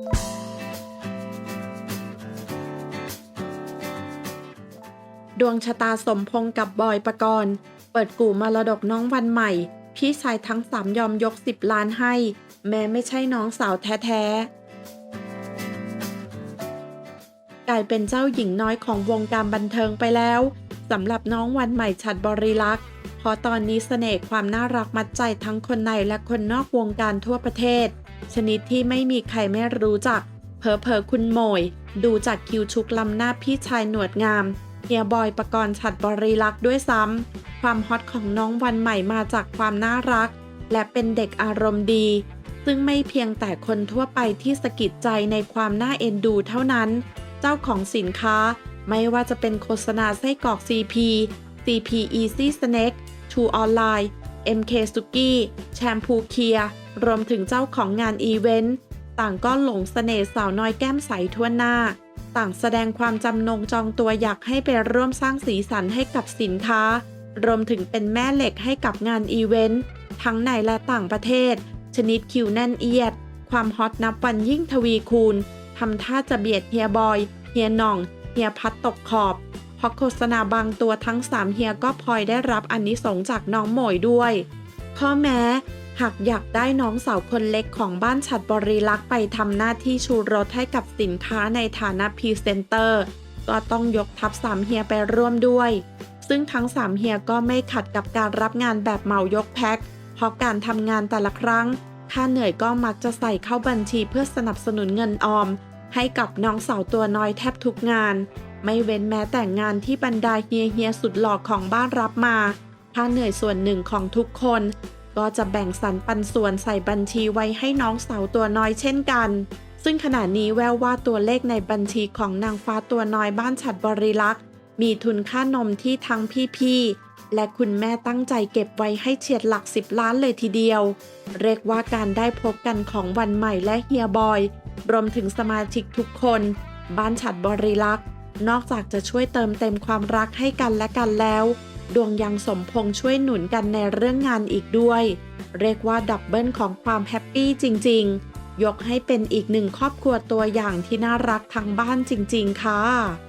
ดวงชะตาสมพงกับบอยประกรณ์ เปิดกู่มรดกน้องวันใหม่ พี่ชายทั้งสามยอมยก10ล้านให้ แม้ไม่ใช่น้องสาวแท้ๆ กลายเป็นเจ้าหญิงน้อยของวงการบันเทิงไปแล้วสำหรับน้องวันใหม่ฉัดบริลักษ์ เพราะตอนนี้เสน่ห์ความน่ารักมัดใจทั้งคนในและคนนอกวงการทั่วประเทศ ชนิดที่ไม่มีใครไม่รู้จัก เพอเพอคุณโหมย ดูจากคิวชุกลำหน้าพี่ชายหนวดงามเฮียบอยประกรณ์ฉัดบริลักษ์ด้วยซ้ำ ความฮอตของน้องวันใหม่มาจากความน่ารัก และเป็นเด็กอารมณ์ดี ซึ่งไม่เพียงแต่คนทั่วไปที่สะกิดใจในความน่าเอ็นดูเท่านั้น เจ้าของสินค้าไม่ว่าจะเป็นโฆษณาไส้กรอก CP CP Easy Snack True Online MK Suki แชมพูเคียร์รวมถึงเจ้าของงานอีเวนต์ ต่างก็หลงเสน่ห์สาวน้อยแก้มใสทั่วหน้า ต่างแสดงความจำนงจองตัวอยากให้ไปร่วมสร้างสีสันให้กับสินค้า รวมถึงเป็นแม่เหล็กให้กับงานอีเวนต์ ทั้งในและต่างประเทศ ชนิดคิวแน่นเอียด ความฮอตนับวันยิ่งทวีคูณทำท่าจะเบียดเฮียบอย เฮียน่อง เฮียพัดตกขอบ เพราะโฆษณาบางตัวทั้งสามเฮียก็พลอยได้รับอันนิสงจากน้องหมยด้วย ข้อแม้ หากอยากได้น้องสาวคนเล็กของบ้านฉัดบริลักษ์ไปทำหน้าที่ชูรสให้กับสินค้าในฐานะพรีเซนเตอร์ ก็ต้องยกทัพสามเฮียไปร่วมด้วย ซึ่งทั้งสามเฮียก็ไม่ขัดกับการรับงานแบบเหมายกแพ็คเพราะการทำงานแต่ละครั้ง ค่าเหนื่อยก็มักจะใส่เข้าบัญชีเพื่อสนับสนุนเงินออม ให้กับน้องสาวตัวน้อยแทบทุกงาน ไม่เว้นแม้แต่งานที่บรรดาเฮียเฮียสุดหล่อของบ้านรับมา ค่าเหนื่อยส่วนหนึ่งของทุกคน ก็จะแบ่งสรรปันส่วนใส่บัญชีไว้ให้น้องสาวตัวน้อยเช่นกัน ซึ่งขณะนี้แววว่าตัวเลขในบัญชีของนางฟ้าตัวน้อยบ้านฉัดบริลักษ์มีทุนค่านมที่ทั้งพี่ๆ และคุณแม่ตั้งใจเก็บไว้ให้เฉียดหลักสิบล้านเลยทีเดียว เรียกว่าการได้พบกันของวันใหม่และเฮียบอย รวมถึงสมาชิกทุกคน บ้านฉัดบริลักษ์ นอกจากจะช่วยเติมเต็มความรักให้กันและกันแล้ว ดวงยังสมพงช่วยหนุนกันในเรื่องงานอีกด้วย เรียกว่าดับเบิลของความแฮปปี้จริง ๆ ยกให้เป็นอีกหนึ่งครอบครัวตัวอย่างที่น่ารักทั้งบ้านจริง ๆ ค่ะ